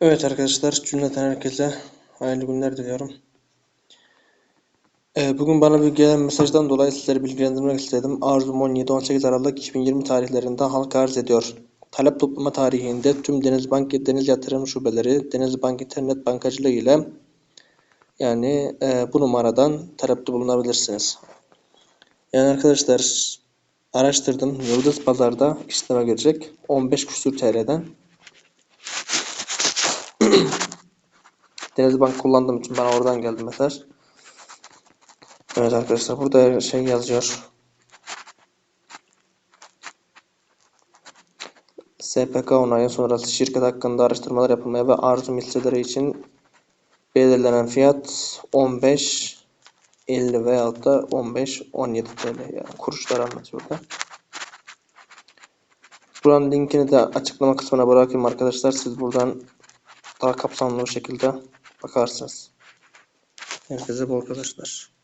Evet arkadaşlar cümleten herkese hayırlı günler diliyorum. Ee, bugün bana bir gelen mesajdan dolayı sizleri bilgilendirmek istedim. Arzum 17-18 Aralık 2020 tarihlerinde halka arz ediyor. Talep toplama tarihinde tüm Denizbank Deniz Yatırım Şubeleri Denizbank internet bankacılığı ile yani e, bu numaradan talepte bulunabilirsiniz. Yani arkadaşlar araştırdım. Yıldız Pazar'da işleme girecek. 15 küsür TL'den. Denizbank kullandığım için bana oradan geldi mesaj. Evet arkadaşlar burada şey yazıyor. SPK onayı sonrası şirket hakkında araştırmalar yapılmaya ve arzu hisseleri için belirlenen fiyat 15 50 veyahut da 15 17 TL yani kuruşlar anlatıyor da. Buranın linkini de açıklama kısmına bırakayım arkadaşlar. Siz buradan daha kapsamlı bir şekilde bakarsınız. Herkese bol kazançlar.